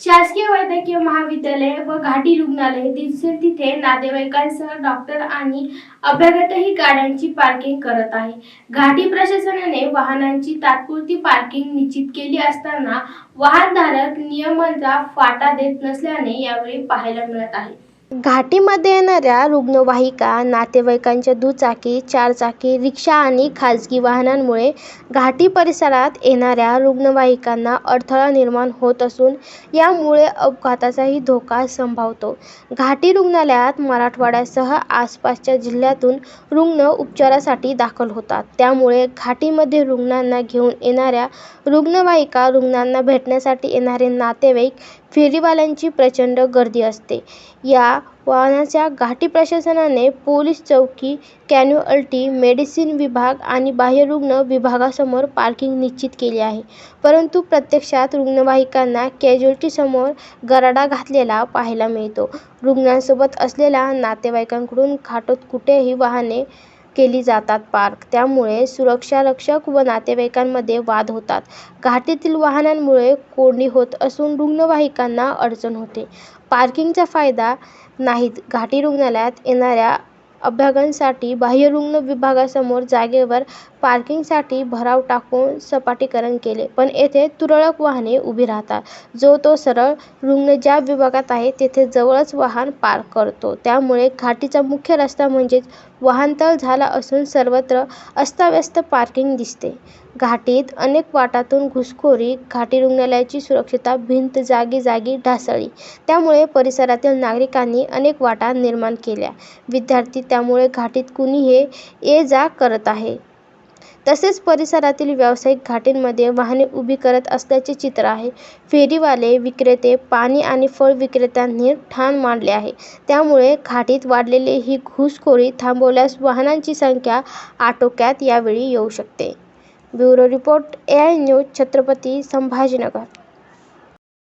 शासकीय वैद्यकीय महाविद्यालय व घाटी रुग्णालय दिसेल तिथे नातेवाईकांसह डॉक्टर आणि अभ्यागतही गाड्यांची पार्किंग करत आहे. घाटी प्रशासनाने वाहनांची तात्पुरती पार्किंग निश्चित केली असताना वाहनधारक नियमांचा फाटा देत नसल्याने यावेळी पाहायला मिळत आहे. घाटीमध्ये येणाऱ्या रुग्णवाहिका नातेवाईकांच्या दुचाकी चारचाकी रिक्षा आणि खाजगी वाहनांमुळे घाटी परिसरात येणाऱ्या रुग्णवाहिकांना अडथळा निर्माण होत असून यामुळे अपघाताचाही धोका संभावतो. घाटी रुग्णालयात मराठवाड्यासह आसपासच्या जिल्ह्यातून रुग्ण उपचारासाठी दाखल होतात. त्यामुळे घाटीमध्ये रुग्णांना घेऊन येणाऱ्या रुग्णवाहिका रुग्णांना भेटण्यासाठी येणारे नातेवाईक फेरीवाल्यांची प्रचंड गर्दी असते. या वाहनाच्या घाटी प्रशासनाने पोलीस चौकी कॅन्युअल्टी मेडिसिन विभाग आणि बाह्यरुग्ण विभागासमोर पार्किंग निश्चित केली आहे. परंतु प्रत्यक्षात रुग्णवाहिकांना कॅज्युअल्टीसमोर गराडा घातलेला पाहायला मिळतो. रुग्णांसोबत असलेल्या नातेवाईकांकडून खाटोत कुठेही वाहने केली जातात पार्क. त्यामुळे सुरक्षारक्षक व नातेवाईकांमध्ये वाद होतात. घाटीतील वाहनांमुळे कोंडी होत असून रुग्णवाहिकांना अडचण होते. पार्किंगचा फायदा नाहीत. घाटी रुग्णालयात येणाऱ्या अभ्यागांसाठी बाह्यरुग्ण विभागासमोर जागेवर पार्किंगसाठी भराव टाकून सपाटीकरण केले. पण येथे तुरळक वाहने उभी राहतात. जो तो सरळ रुग्ण ज्या विभागात आहे तेथे जवळच वाहन पार्क करतो. त्यामुळे घाटीचा मुख्य रस्ता म्हणजेच वाहनतळ झाला असून सर्वत्र अस्ताव्यस्त पार्किंग दिसते. घाटीत अनेक वाटातून घुसखोरी घाटी रुग्णालयाची सुरक्षता भिंत जागी जागी ढासळली. त्यामुळे परिसरातील नागरिकांनी अनेक वाटा निर्माण केल्या. विद्यार्थी त्यामुळे घाटीत कुणीही ये जा करत आहे. तसेच परिसरातील व्यावसायिक घाटींमध्ये वाहने उभी करत असल्याचे चित्र आहे. फेरीवाले विक्रेते पाणी आणि फळ विक्रेत्यांनी ठाण मांडले आहे. त्यामुळे घाटीत वाढलेली ही घुसखोरी थांबवल्यास वाहनांची संख्या आटोक्यात यावेळी येऊ शकते. Bureau report A I news Chhatrapati Sambhajinagar.